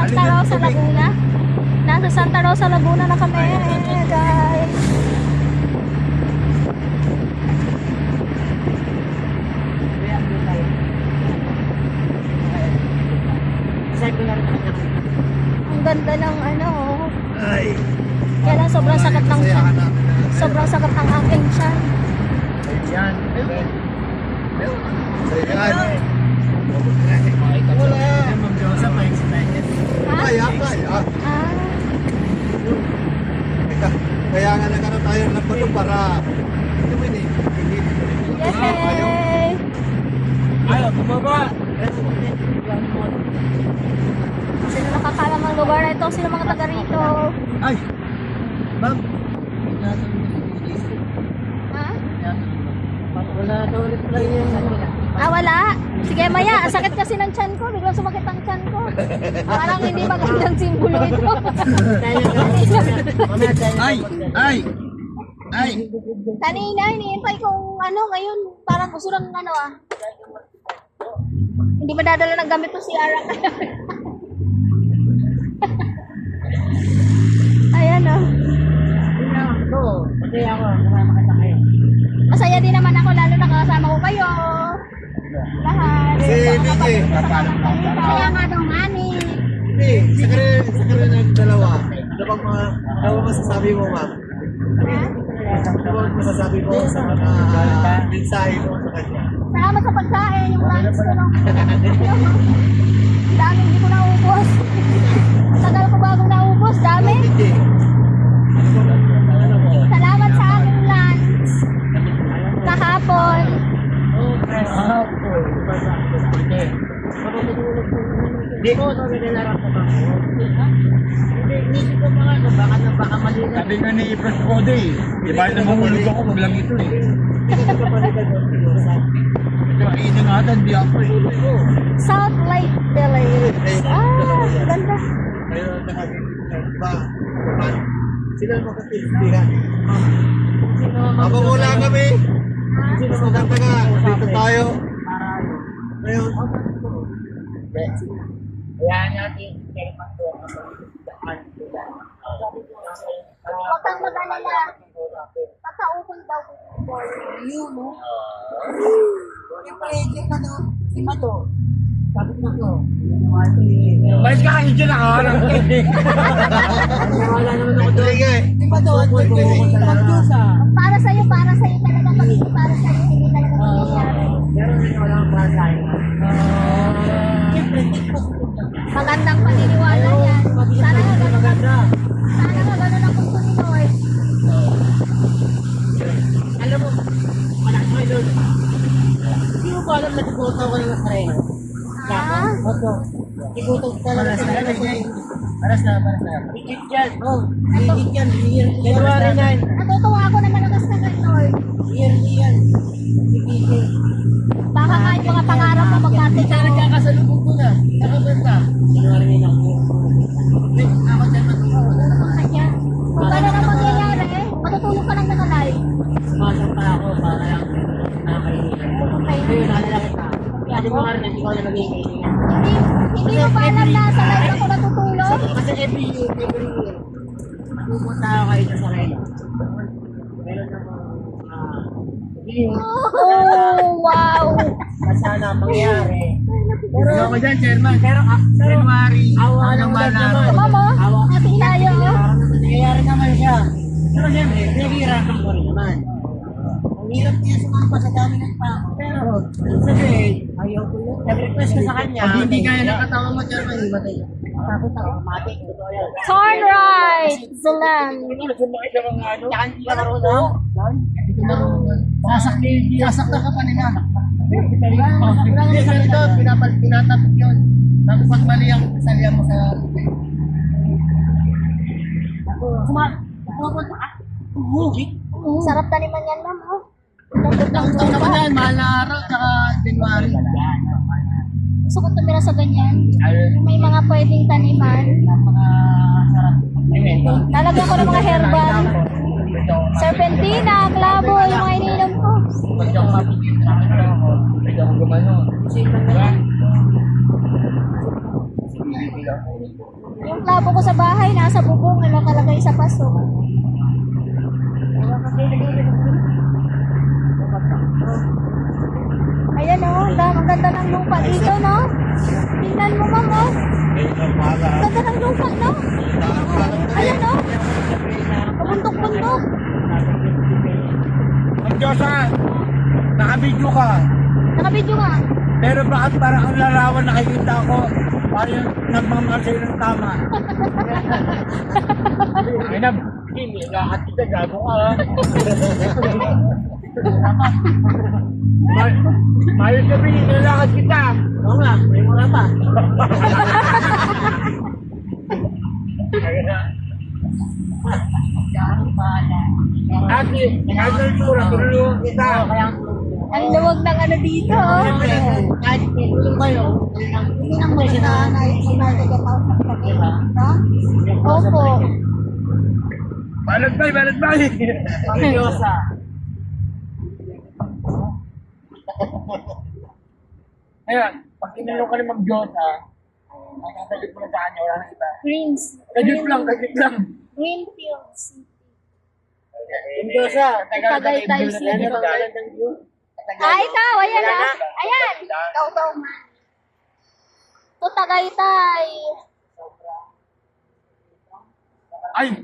Santa Rosa, Laguna. Nasa Santa Rosa, Laguna na kami, guys. Ang ganda ng ano, oh. Ay. Kaya lang sobrang sakit ng tiyan. Sobrang sakit ng aking tiyan. Yan. Ayan. Wala. Ma'am Joseph, may excited. Ha? Kaya, kaya. Ah, Kaya nga nagkaroon tayo ng bato para ito mo ini. yay! Ayaw, bumaba. Sino nakakalam ng lugar na ito? Sino mga taga rito? Ay. Ma'am. Ha? Wala daw ulit lang yung Ah, wala. Sige, maya. Sakit kasi ng tiyan ko. Biglang sumakit ang tiyan ko. Parang hindi magandang simbolo ito. Ay! Ay! Ay! Kanina, iniintay kong ano, ngayon, parang gusto ng ano ah. Hindi madadala ng gamit to si Ara. DJ. Kaya nga daw ni. Hindi, sa kanila, sa kanila ng dalawa. Ano bang mga, ano bang masasabi mo, ma'am? Ano bang masasabi mo sa mga mensahe mo sa kanya? Salamat sa pagkain, yung lunch ko no. Dami, hindi ko naubos. Tagal ko bago naubos, dami. DJ. Ano mo? Salamat sa aking lunch. Kahapon. Hindi ko, Sabi nga ni Code eh. Di ba na mahulog ako pag lang ito eh. Ito, kainin nga ata, hindi ako eh. South Lake Village. Ah, ganda. Ayun, nakakita ba? Sila. Habang wala kami, maganda nga, dito tayo. Ngayon, Kaya natin, kaya pagtuwa ka Huwag kang mag-alala. Pagkaupon daw. Yun, no? Yung pwede ka, no? Si Mato. Sabi na ko. Balik ka kayo dyan ka eh. Wala naman ako doon. sige. Si Mato, ang pagdusa. Para sa'yo, para sa'yo talaga. Pag hindi para sa'yo, hindi talaga mangyayari. Pero may wala akong para sa akin. Siyempre, Magandang paniniwala yan. Sana nga ganun ang, maganda. sana nga ganun ang gusto ni Lord. Alam mo, wala ko doon. Hindi mo ba alam na tigutaw ko ng Nazareno? Ah? Opo. Tigutaw ka lang sa Paras na, paras na. Higit yan. Oh, higit yan. January 9. Natutuwa ako na malakas ka kay Lord. Year yan. Higit Baka kahit mga pangarap mo magkati ka. Nagkakasalubong ko na. Saka ba ka? January 9 ako. Ako dyan matulog. Kanya. Kung gano'n ang mangyayari, matutulog ka lang na live. Sumasang pa ako para lang nakakainigan. Ngayon, nalalakit Kasi mo nga rin, hindi ko na magiging kailangan. Hindi, hindi mo ba alam na sa live ako natutulog? Kasi every year, every year, pupunta ako kayo sa Sareno. Meron ah, Oh, wow! na sana mangyari. Pero, Ano ko dyan, Chairman? pero, ah, January, manaro? naman. Mama, happy tayo. nangyayari naman siya. Pero siyempre, pinaghihirapan ko rin naman. Ang hirap niya sumampa sa dami ng tao. Pero, sabi, ayaw ko yun. Nag-request ko sa kanya. Pag hindi kaya ng katawan mo, Chairman, Matay. Tapos ako, matik. Turn right, the land. Sumakit ka mga ano? Tsaka hindi ka marunong. Hindi ko marunong. Sasak ni, sasaktan ka pa nila. Hindi sa ito, pinapal, pinatapok yun. Tapos pag mali ang salihan mo sa Kuma, pupunta ka. Sarap taniman yan, ma'am. Oh. Ang taon naman yan, mahal na araw, tsaka January. Gusto ko tumira sa ganyan. May mga pwedeng taniman. Napakasarap. Lalagyan ko ng mga herbal. Serpentina, klabo, yung mga ininom ko. Pag ako mapigil na ako, pwede ako gumano. Yung klabo ko sa bahay, nasa bubong, na nakalagay sa paso. Ayan o, oh, ang ganda ng lupa dito, no? Tingnan mo, ma'am, oh. Ganda ng lupa, no? Ayan o. Oh. Kabundok-bundok. Ang Diyosa, nakabidyo ka. Nakabidyo nga. Pero bakit parang ang larawan nakikita ko? Parang yung nagmamahal sa'yo ng tama. Ay na, hindi, lahat kita gago ka Mayos sabihin, nilakad kita. Oo nga, may mga pa. Ate, kahit na itsura, tulungan kita. Ang luwag ng ano dito, oh. Kahit tulong kayo, hindi nang sa kapila. Opo. Balad bay, balad bay. Ang Diyosa. Ayan, pag tinanong ka ni Ma'am Jota, sasagot mo na sa kanya, wala na iba. Greens. Kajut lang, kajut lang. Greenfields. Ang Diyosa. Tagaytay Yan City. ang magandang view. Ah, ikaw. Ayan ah. Ayan. Ikaw daw, man. Ito, Tagaytay. Ay,